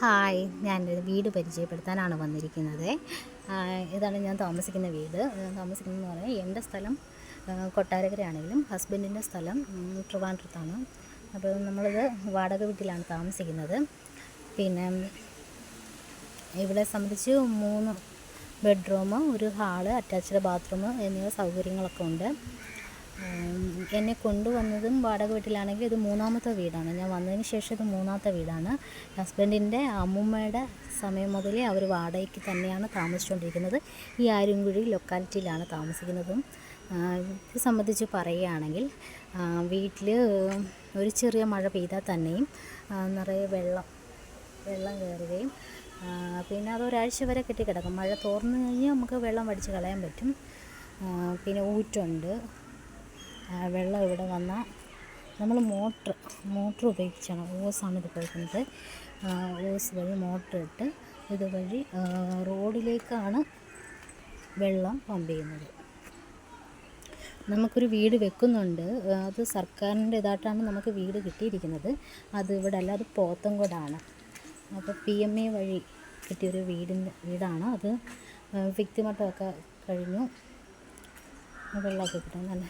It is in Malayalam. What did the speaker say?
ഹായ് ഞാനൊരു വീട് പരിചയപ്പെടുത്താനാണ് വന്നിരിക്കുന്നത്. ഇതാണ് ഞാൻ താമസിക്കുന്ന വീട്. താമസിക്കുന്നതെന്ന് പറഞ്ഞാൽ എന്റെ സ്ഥലം കൊട്ടാരക്കരയാണെങ്കിലും ഹസ്ബൻഡിന്റെ സ്ഥലം ട്രിവാൻഡ്രത്താണ്. അപ്പോൾ നമ്മളിത് വാടക വീട്ടിലാണ് താമസിക്കുന്നത്. പിന്നെ ഇവിടെ സംബന്ധിച്ച് മൂന്ന് ബെഡ്റൂം ഒരു ഹാൾ അറ്റാച്ച്ഡ് ബാത്റൂം എന്നിവ സൗകര്യങ്ങളൊക്കെ ഉണ്ട്. എന്നെ കൊണ്ടുവന്നതും വാടക വീട്ടിലാണെങ്കിൽ ഇത് മൂന്നാമത്തെ വീടാണ്. ഞാൻ വന്നതിന് ശേഷം ഇത് മൂന്നാമത്തെ വീടാണ്. ഹസ്ബൻഡിന്റെ അമ്മൂമ്മയുടെ സമയം മുതലേ അവർ വാടകയ്ക്ക് തന്നെയാണ് താമസിച്ചുകൊണ്ടിരിക്കുന്നത്. ഈ ആര്യൻകുഴി ലൊക്കാലിറ്റിയിലാണ് താമസിക്കുന്നതും. ഇത് സംബന്ധിച്ച് പറയുകയാണെങ്കിൽ വീട്ടിൽ ഒരു ചെറിയ മഴ പെയ്താൽ തന്നെയും നിറയെ വെള്ളം വെള്ളം കയറുകയും പിന്നെ അത് ഒരാഴ്ച വരെ കെട്ടിക്കിടക്കും. മഴ തോർന്നു കഴിഞ്ഞാൽ നമുക്ക് വെള്ളം വടിച്ച് കളയാൻ പറ്റും. പിന്നെ ഊറ്റുണ്ട്. വെള്ളം ഇവിടെ വന്നാൽ നമ്മൾ മോട്ടർ മോട്ടർ ഉപയോഗിച്ചാണ് ഓസാണ് ഇത് കൊടുക്കുന്നത് ഓസ് വഴി മോട്ടർ ഇട്ട് ഇതുവഴി റോഡിലേക്കാണ് വെള്ളം പമ്പ് ചെയ്യുന്നത്. നമുക്കൊരു വീട് വെക്കുന്നുണ്ട്. അത് സർക്കാരിന്റെ ഇതായിട്ടാണ് നമുക്ക് വീട് കിട്ടിയിരിക്കുന്നത്. അത് ഇവിടെ അല്ല അത് പോത്തൻകോടാണ്. അപ്പോൾ പി എം എ വഴി കിട്ടിയൊരു വീടിന്റെ വീടാണ് അത്. വ്യക്തിമട്ടമൊക്കെ കഴിഞ്ഞു. വെള്ളമൊക്കെ കിട്ടാൻ നല്ല